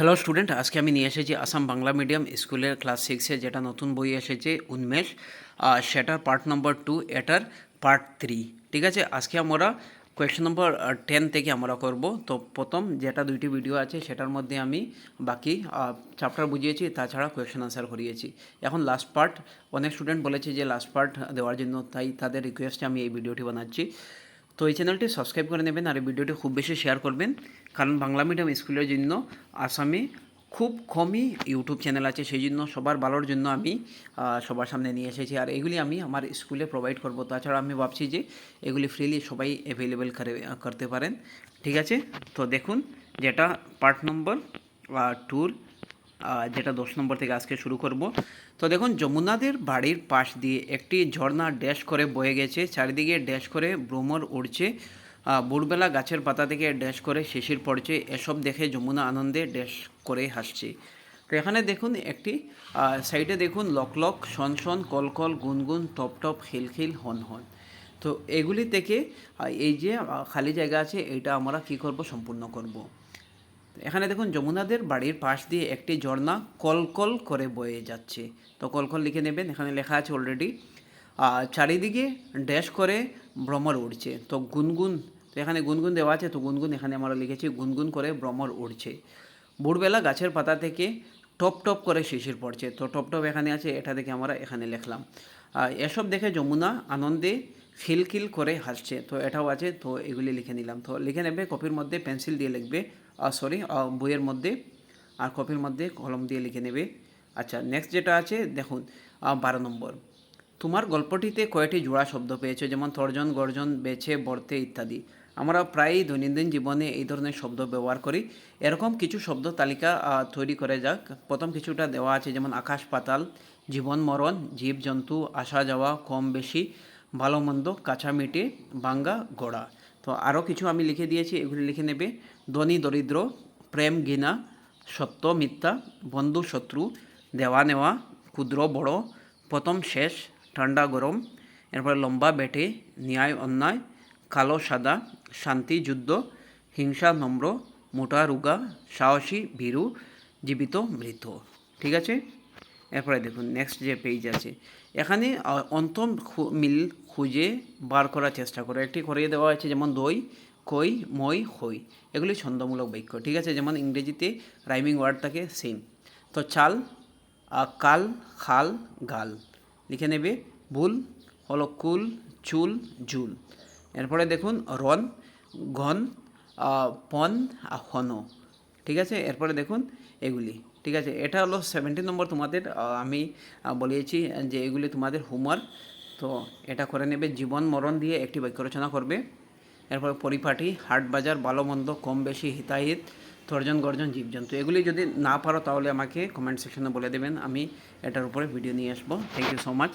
Hello student আজকে আমি নিয়ে এসেছি আসাম বাংলা মিডিয়াম স্কুলের ক্লাস সিক্সে যেটা নতুন বই এসেছে, উন্মেষ। সেটার পার্ট নম্বর টু এটার পার্ট থ্রি ঠিক আছে? আজকে আমরা কোয়েশ্চেন নম্বর টেন থেকে আমরা করব। তো প্রথম যেটা দুইটি ভিডিও আছে, সেটার মধ্যে আমি বাকি চ্যাপ্টার বুঝিয়েছি, তাছাড়া কোয়েশ্চেন আনসার করিয়েছি। এখন লাস্ট পার্ট অনেক স্টুডেন্ট বলেছে যে লাস্ট পার্ট দেওয়ার জন্য, তাই তাদের রিকোয়েস্টে আমি এই ভিডিওটি বানাচ্ছি। তো এই চ্যানেলটি সাবস্ক্রাইব করে নেবেন আর এই ভিডিওটি খুব বেশি শেয়ার করবেন। কারণ বাংলা মিডিয়াম স্কুলের জন্য আসামে খুব কমই ইউটিউব চ্যানেল আছে সেই জন্য সবার ভালোর জন্য আমি সবার সামনে নিয়ে এসেছি। আর এগুলি আমি আমার স্কুলে প্রোভাইড করব। তাছাড়া আমি ভাবছি যে এগুলি ফ্রিলি সবাই অ্যাভেলেবেল করে করতে পারেন। ঠিক আছে? তো দেখুন যেটা পার্ট নম্বর আহ, যেটা দশ নম্বর থেকে আজকে শুরু করব। তো দেখুন, যমুনাদের বাড়ির পাশ দিয়ে একটি ঝর্ণা ড্যাশ করে বয়ে গেছে। চারিদিকে ড্যাশ করে ভ্রমর উড়ছে। ভোরবেলা গাছের পাতা থেকে ড্যাশ করে শিশির পড়ছে। এসব দেখে যমুনা আনন্দে ড্যাশ করে হাসছে। তো এখানে দেখুন একটি সাইডে দেখুন লক লক, শন শন, কল কল, গুনগুন, টপ টপ খিলখিল হন হন। তো এগুলি থেকে এই যে খালি জায়গা আছে এটা আমরা কি করব, সম্পূর্ণ করব। এখানে দেখুন, যমুনাদের বাড়ির পাশ দিয়ে একটি ঝর্ণা কলকল করে বয়ে যাচ্ছে। তো কলকল লিখে নেবেন, এখানে লেখা আছে অলরেডি চারিদিকে ড্যাশ করে ভ্রমর উড়ছে। তো গুনগুন, তো এখানে গুনগুন দেওয়া আছে, তো গুনগুন এখানে আমরা লিখেছি, গুনগুন করে ভ্রমর উড়ছে। ভোরবেলা গাছের পাতা থেকে টপ টপ করে শিশির পড়ছে। তো টপ টপ এখানে আছে, এটা দেখে আমরা এখানে লিখলাম। এসব দেখে যমুনা আনন্দে খিলখিল করে হাসছে। তো এটাও আছে। তো এগুলি লিখে নিলাম। তো লিখে নেবে, কপির মধ্যে পেন্সিল দিয়ে লিখবে। সরি বইয়ের মধ্যে আর কপির মধ্যে কলম দিয়ে লিখে নেবে। আচ্ছা নেক্সট যেটা আছে, দেখুন বারো নম্বর। তোমার গল্পটিতে কয়েকটি জোড়া শব্দ পেয়েছ, যেমন তর্জন, গর্জন, বেছে, বর্তে ইত্যাদি। আমরা প্রায়ই দৈনন্দিন জীবনে এই ধরনের শব্দ ব্যবহার করি। এরকম কিছু শব্দ তালিকা তৈরি করে যাক। প্রথম কিছুটা দেওয়া আছে, যেমন আকাশ পাতাল, জীবন মরণ, জীবজন্তু, আসা যাওয়া, কম বেশি। ভালো মন্দ কাছামিটি বাঙ্গা গোড়া। তো আরও কিছু আমি লিখে দিয়েছি, এগুলি লিখে নেবে। ধনী, দরিদ্র, প্রেম, ঘৃণা, সত্য, মিথ্যা, বন্ধু, শত্রু, দেওয়া নেওয়া, ক্ষুদ্র, বড়, প্রথম, শেষ, ঠান্ডা, গরম, এরপরে লম্বা, বেটে, ন্যায়, অন্যায়, কালো, সাদা, শান্তি, যুদ্ধ, হিংসা, নম্র, মোটা, রুগা, সাহসী, ভীরু, জীবিত মৃত ঠিক আছে? এরপরে দেখুন নেক্সট যে পেজ আছে, এখানে অন্তম মিল খুঁজে বার করার চেষ্টা করো। একটি করিয়ে দেওয়া আছে যেমন দই কই মই হই এগুলি ছন্দমূলক বাক্য, ঠিক আছে? যেমন ইংরেজিতে রাইমিং ওয়ার্ড থাকে সেম তো চাল কাল, খাল, গাল। লিখে নেবে, ভুল হলো কুল চুল জুল এরপরে দেখুন রন ঘন পন হন। ঠিক আছে? এরপরে দেখুন, এগুলি। ঠিক আছে? এটা হলো সেভেন্টিন নম্বর তোমাদের আমি বলিয়েছি যে এগুলি তোমাদের হোমওয়ার্ক তো এটা করে নেবে, জীবন মরণ দিয়ে একটি বাক্য রচনা করবে। এরপর পরিপাটি, হাট বাজার ভালো মন্দ কম বেশি হিতাহিত, তর্জন গর্জন, জীবজন্তু। এগুলি যদি না পারো তাহলে আমাকে কমেন্ট সেকশনে বলে দেবেন, আমি এটার উপরে ভিডিও নিয়ে আসব। Thank you so much